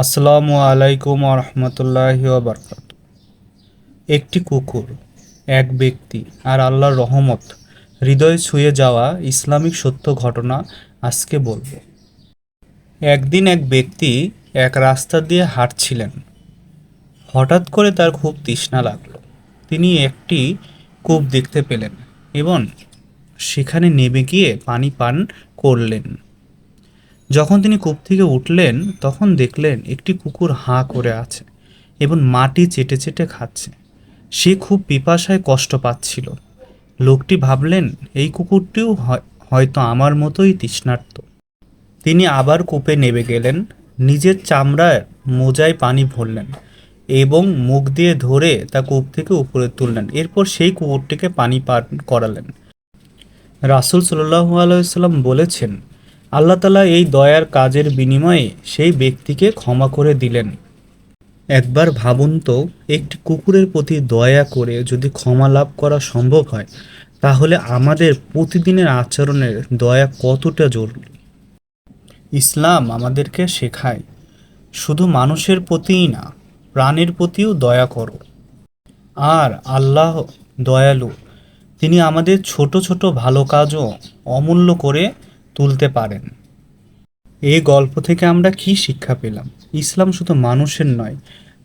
আসসালামু আলাইকুম রহমতুল্লাহি বরকাত। একটি কুকুর, এক ব্যক্তি আর আল্লাহর রহমত হৃদয় ছুঁয়ে যাওয়া ইসলামিক সত্য ঘটনা আজকে বলব। একদিন এক ব্যক্তি এক রাস্তা দিয়ে হাঁটছিলেন। হঠাৎ করে তার খুব তৃষ্ণা লাগল। তিনি একটি কূপ দেখতে পেলেন এবং সেখানে নেমে গিয়ে পানি পান করলেন। যখন তিনি কূপ থেকে উঠলেন, তখন দেখলেন একটি কুকুর হাঁ করে আছে এবং মাটি চেটে চেটে খাচ্ছে। সে খুব পিপাসায় কষ্ট পাচ্ছিল। লোকটি ভাবলেন, এই কুকুরটিও হয়- হয়তো আমার মতোই তৃষ্ণার্ত। তিনি আবার কূপে নেমে গেলেন, নিজের চামড়ায় মোজায় পানি ভরলেন এবং মুখ দিয়ে ধরে তা কূপ থেকে উপরে তুললেন। এরপর সেই কুকুরটিকে পানি পান করালেন। রাসুল সাল্লাহু আলাইসাল্লাম বলেছেন আল্লাহ তালা এই দয়ার কাজের বিনিময়ে সেই ব্যক্তিকে ক্ষমা করে দিলেন। একবার ভাবুন তো, একটি কুকুরের প্রতি দয়া করে যদি ক্ষমা লাভ করা সম্ভব হয়, তাহলে আমাদের প্রতিদিনের আচরণের দয়া কতটা জরুরি? ইসলাম আমাদেরকে শেখায়, শুধু মানুষের প্রতিই না, প্রাণের প্রতিও দয়া করো। আর আল্লাহ দয়ালু, তিনি আমাদের ছোট ছোট ভালো কাজও অমূল্য করে তুলতে পারেন। এই গল্প থেকে আমরা কি শিক্ষা পেলাম? ইসলাম শুধু মানুষের নয়,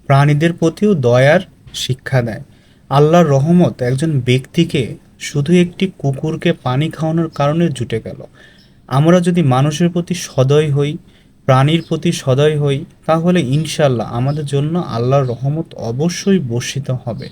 প্রাণীদের প্রতিও দয়ার শিক্ষা দেয়। আল্লাহর রহমত একজন ব্যক্তিকে শুধু একটি কুকুরকে পানি খাওয়ানোর কারণে জুটে গেল। আমরা যদি মানুষের প্রতি সদয় হই, প্রাণীর প্রতি সদয় হই, তাহলে ইনশাল্লাহ আমাদের জন্য আল্লাহর রহমত অবশ্যই বর্ষিত হবে।